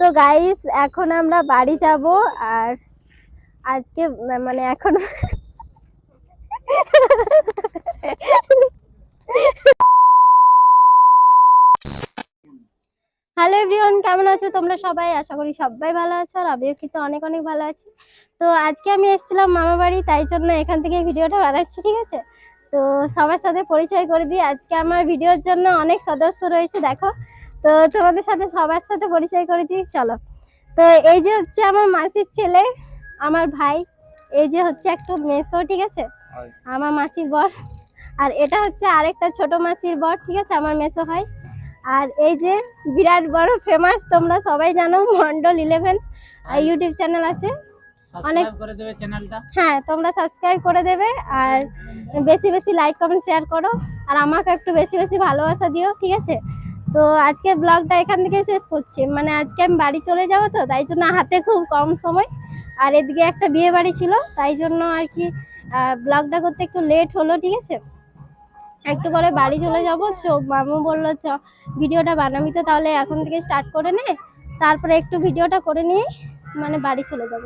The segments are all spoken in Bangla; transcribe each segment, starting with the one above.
তো গাইস এখন আমরা বাড়ি যাব আর আজকে মানে এখন হ্যালো এভরিওয়ান কেমন আছো? তোমরা সবাই? আশা করি সবাই ভালো আছো আর আমিও কিন্তু অনেক অনেক ভালো আছি। তো আজকে আমি এসেছিলাম মামা বাড়ি, তাই জন্য এখান থেকে ভিডিওটা বানাচ্ছি, ঠিক আছে? তো সবার সাথে পরিচয় করে দিই। আজকে আমার ভিডিওর জন্য অনেক সদস্য রয়েছে, দেখো। তো তোমাদের সাথে সবার সাথে পরিচয় করে দিই চলো। তো এই যে হচ্ছে আমার মাসির ছেলে আমার ভাই এই যে হচ্ছে একটা মেসো ঠিক আছে? আমার মাসির বর আর এটা হচ্ছে আরেকটা ছোট মাসির বর ঠিক আছে? আমার মেসো ভাই। আর এই যে বিরাট বড় ফেমাস তোমরা সবাই জানো মন্ডল ইলেভেন ইউটিউব চ্যানেল আছে। অনেক- করে দেবে চ্যানেলটা হ্যাঁ তোমরা সাবস্ক্রাইব করে দেবে আর বেশি বেশি লাইক কমেন্ট শেয়ার করো। আর আমাকে একটু বেশি বেশি ভালোবাসা দিও ঠিক আছে? তো আজকে ব্লগটা এখান থেকে শেষ করছি। মানে আজকে আমি বাড়ি চলে যাব তো, তাই জন্য হাতে খুব কম সময়। আর এদিকে একটা বিয়ে বাড়ি ছিল, তাই জন্য আর কি ব্লগটা করতে একটু লেট হলো, ঠিক আছে? একটু করে বাড়ি চলে যাব। চ, মামু বলল, চ, ভিডিওটা বানাবি তো, তাহলে এখন থেকে স্টার্ট করে নে। তারপরে একটু ভিডিওটা করে নিয়ে মানে বাড়ি চলে যাব।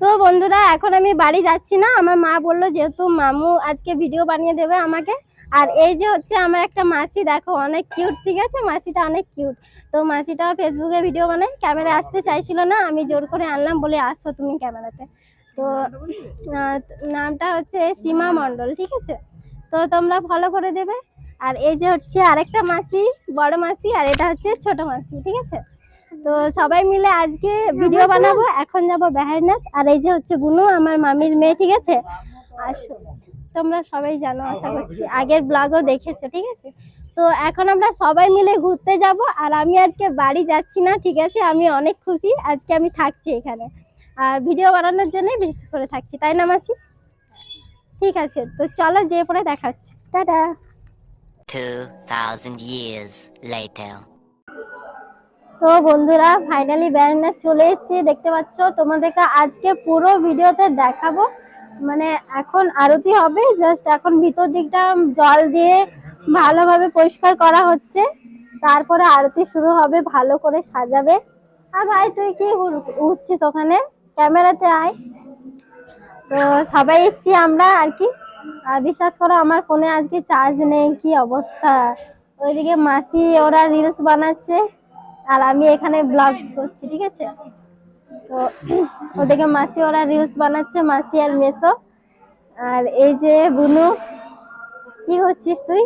তো বন্ধুরা, এখন আমি বাড়ি যাচ্ছি না। আমার মা বলল যেহেতু মামু আজকে ভিডিও বানিয়ে দেবে আমাকে। আর এই যে হচ্ছে আমার একটা মাসি, দেখো অনেক কিউট ঠিক আছে? মাসিটা অনেক কিউট তো মাসিটাও ফেসবুকে ভিডিও বানায়। ক্যামেরা আসতে চাইছিল না, আমি জোর করে আনলাম, বলে আসো তুমি ক্যামেরাতে তো নামটা হচ্ছে সীমা মণ্ডল, ঠিক আছে? তো তোমরা ফলো করে দেবে। আর এই যে হচ্ছে আরেকটা মাসি, বড় মাসি, আর এটা হচ্ছে ছোট মাসি, ঠিক আছে? তো সবাই মিলে আজকে ভিডিও বানাবো। এখন যাব বেহারনাথ আর এই যে হচ্ছে বুনু আমার মামির মেয়ে ঠিক আছে? আর তোমরা সবাই জানো আশা করছি। আগের ব্লগও দেখেছ ঠিক আছে? তো এখন আমরা সবাই মিলে ঘুরতে যাব। আর আমি আজকে বাড়ি যাচ্ছি না ঠিক আছে? আমি অনেক খুশি। আজকে আমি থাকছি এখানে। আর ভিডিও বানানোর জন্যই বিশেষ করে থাকছি তাই না মাসি? ঠিক আছে তো চলো যেয়ে পরে দেখাচ্ছি। টাটা। 2,000 years later. তো বন্ধুরা ফাইনালি ব্যানার চলে এসেছি, দেখতে পাচ্ছ? তোমাদেরকে আজকে পুরো ভিডিওতে দেখাবো। মানে এখন আরতি হবে জাস্ট এখন ভিতর দিকটা জল দিয়ে ভালোভাবে পরিষ্কার করা হচ্ছে। তারপরে আরতি শুরু হবে, ভালো করে সাজাবে। আর ভাই, তুই কি উঠছিস ওখানে? ক্যামেরাতে আয়। তো সবাই এসছি আমরা আর কি। বিশ্বাস করো, আমার ফোনে আজকে চার্জ নেই, কি অবস্থা? ওইদিকে মাসি ওরা রিলস বানাচ্ছে। আর আমি এখানে ব্লগ করছি, ঠিক আছে? তো ওদিকে মাসি, ওরা রিলস বানাচ্ছে, মাসি আর মেসো। আর এই যে বুনু, কি হচ্ছিস তুই?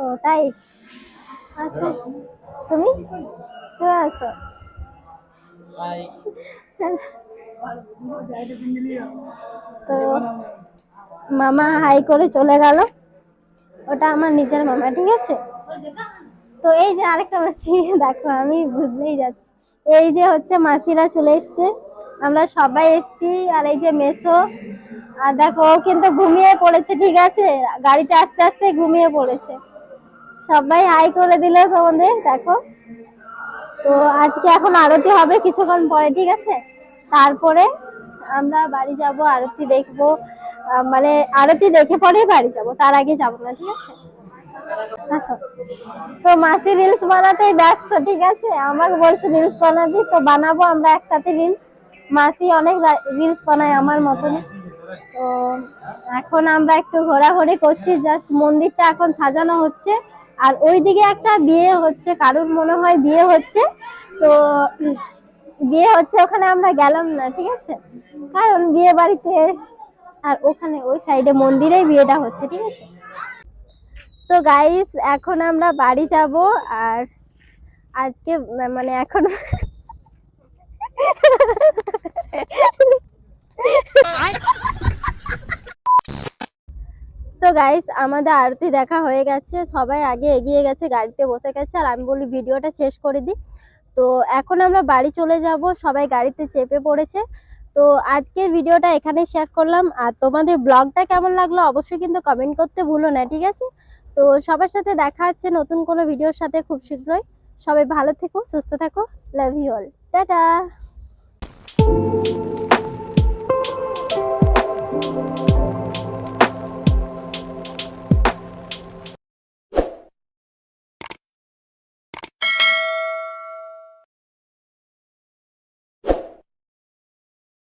ও, তাই? আচ্ছা তুমি? তুমি আছো? তো মামা হাই করে চলে গেল। ওটা আমার নিজের মামা, ঠিক আছে? তো এই যে আরেকটা মাসি, দেখো আমি বুঝলেই যাচ্ছি। এই যে হচ্ছে মাসিরা চলে এসছে। আমরা সবাই এসছি আর এই যে মেসো, আর দেখো ও কিন্তু ঘুমিয়ে পড়েছে, ঠিক আছে? গাড়িতে আস্তে আস্তে ঘুমিয়ে পড়েছে। সবাই হাই করে দিলে তোমাদের, দেখো। তো আজকে এখন আরতি হবে কিছুক্ষণ পরে, ঠিক আছে? তারপরে আমরা বাড়ি যাব, আরতি দেখব। মানে আরতি দেখে পরেই বাড়ি যাব, তার আগে যাব না, ঠিক আছে? তো মাসি রিলস বানাতেই ব্যস্ত, ঠিক আছে? আমাকে বলছে রিলস বানাবি, তো বানাবো আমরা একসাথে রিলস মাসি অনেক রিলস বানায় আমার মতনই। তো এখন আমরা একটু ঘোরাঘুরি করছি জাস্ট মন্দিরটা এখন সাজানো হচ্ছে। আর ওইদিকে একটা বিয়ে হচ্ছে, কারোর মনে হয় বিয়ে হচ্ছে। তো বিয়ে হচ্ছে, ওখানে আমরা গেলাম না, ঠিক আছে? কারণ বিয়ে বাড়িতে আর ওখানে ওই সাইডে মন্দিরেই বিয়েটা হচ্ছে, ঠিক আছে? তো গাইস এখন আমরা বাড়ি যাব আর আজকে মানে এখন তো গাইস আমাদের আরতি দেখা হয়ে গেছে। সবাই আগে এগিয়ে গেছে, গাড়িতে বসে গেছে, আর আমি বলি ভিডিওটা শেষ করে দিই। তো এখন আমরা বাড়ি চলে যাব, সবাই গাড়িতে চেপে পড়েছে। তো আজকের ভিডিওটা এখানে শেয়ার করলাম। আর তোমাদের ব্লগটা কেমন লাগল অবশ্যই কিন্তু কমেন্ট করতে ভুলো না, ঠিক আছে? তো সবার সাথে দেখা হচ্ছে নতুন কোনো ভিডিওর সাথে খুব শীঘ্রই। সবাই ভালো থেকো, সুস্থ থাকো লাভ ইউ অল টাটা!